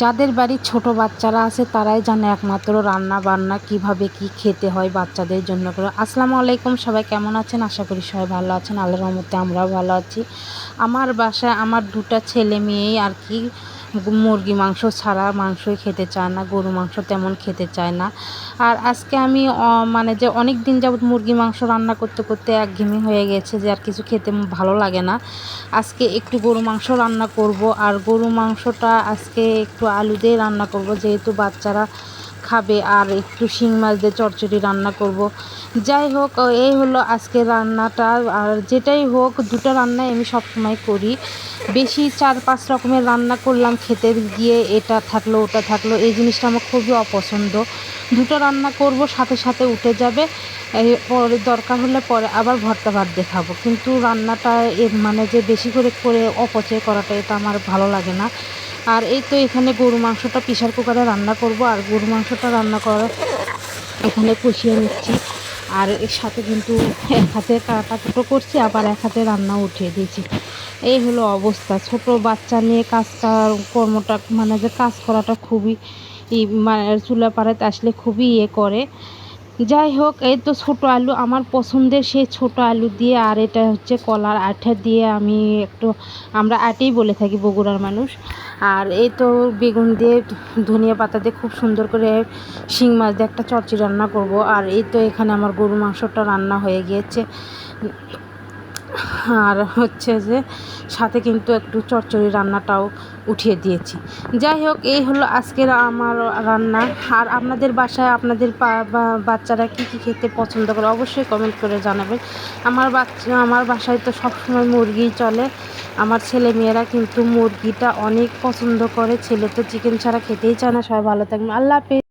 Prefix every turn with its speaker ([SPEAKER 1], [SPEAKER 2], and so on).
[SPEAKER 1] যাদের বাড়ি ছোট বাচ্চারা আছে, তারাই জানে একমাত্র রান্না বান্না কীভাবে কি খেতে হয় বাচ্চাদের জন্য করে। আসসালামু আলাইকুম, সবাই কেমন আছেন? আশা করি সবাই ভালো আছেন। আল্লাহর রহমতে আমরাও ভালো আছি। আমার বাসায় আমার দুটা ছেলে মেয়েই আর কি মুরগি মাংস ছাড়া মাংসই খেতে চায় না, গরু মাংস তেমন খেতে চায় না। আর আজকে আমি মানে যে অনেক দিন যাবত মুরগি মাংস রান্না করতে করতে একঘেয়েমি হয়ে গেছে যে আর কিছু খেতে ভালো লাগে না। আজকে একটু গরু মাংস রান্না করব, আর গরু মাংসটা আজকে একটু আলু দিয়ে রান্না করব, যেহেতু বাচ্চারা খাবে আর একটু শিং মাছ দিয়ে চচ্চড়ি রান্না করব। যাই হোক এই হলো আজকে রান্নাটা। আর যেটাই হোক, দুটো রান্নাই আমি সবসময় করি। বেশি চার পাঁচ রকমের রান্না করলাম, খেতে গিয়ে এটা থাকল, ওটা থাকল, এই জিনিসটা আমার খুবই অপছন্দ। দুটো রান্না করব, সাথে সাথে উঠে যাবে। পরে দরকার হলে পরে আবার ভর্তা ভাত দেখাবো। কিন্তু রান্নাটা মানে যে বেশি করে করে অপচয় করাটা, এটা আমার ভালো লাগে না। আর এই তো এখানে গরু মাংসটা প্রেশার কুকারে রান্না করব, আর গরু মাংসটা রান্না করার এখানে কষিয়ে নিচ্ছি। আর এর সাথে কিন্তু এক হাতে কাটা কুটো করছি, আবার এক হাতে রান্না উঠিয়ে দিয়েছি। এই হলো অবস্থা। ছোট বাচ্চা নিয়ে কাজ করা- কর্মটা মানে যে কাজ করাটা খুবই মানে চুলা পাড়াতে আসলে খুবই ইয়ে করে। যাই হোক, এই তো ছোটো আলু, আমার পছন্দের সেই ছোটো আলু দিয়ে, আর এটা হচ্ছে কলার আঠা দিয়ে আমি একটু, আমরা আটেই বলে থাকি বগুড়ার মানুষ। আর এই তো বেগুন দিয়ে ধনিয়া পাতা দিয়ে খুব সুন্দর করে শিং মাছ দিয়ে একটা চচ্চড়ি রান্না করব। আর এই তো এখানে আমার গরু মাংসটা রান্না হয়ে গিয়েছে। আর হচ্ছে যে সাথে কিন্তু একটু চচ্চড়ি রান্নাটাও উঠিয়ে দিয়েছি। যাই হোক, এই হলো আজকের আমার রান্না। আর আপনাদের বাসায় আপনাদের বাচ্চারা কী কী খেতে পছন্দ করে অবশ্যই কমেন্ট করে জানাবেন। আমার বাচ্চা, আমার বাসায় তো সবসময় মুরগিই চলে। আমার ছেলে মেয়েরা কিন্তু মুরগিটা অনেক পছন্দ করে। ছেলে তো চিকেন ছাড়া খেতেই চায় না, সবাই ভালো থাকবে। আল্লাহ হাফেজ।